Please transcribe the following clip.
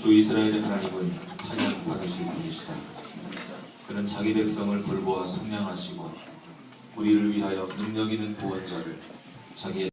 주 이스라엘의 하나님은 찬양 받으실 분이시다. 그는 자기 백성을 돌보아 속량하시고 우리를 위하여 능력 있는 구원자를 자기의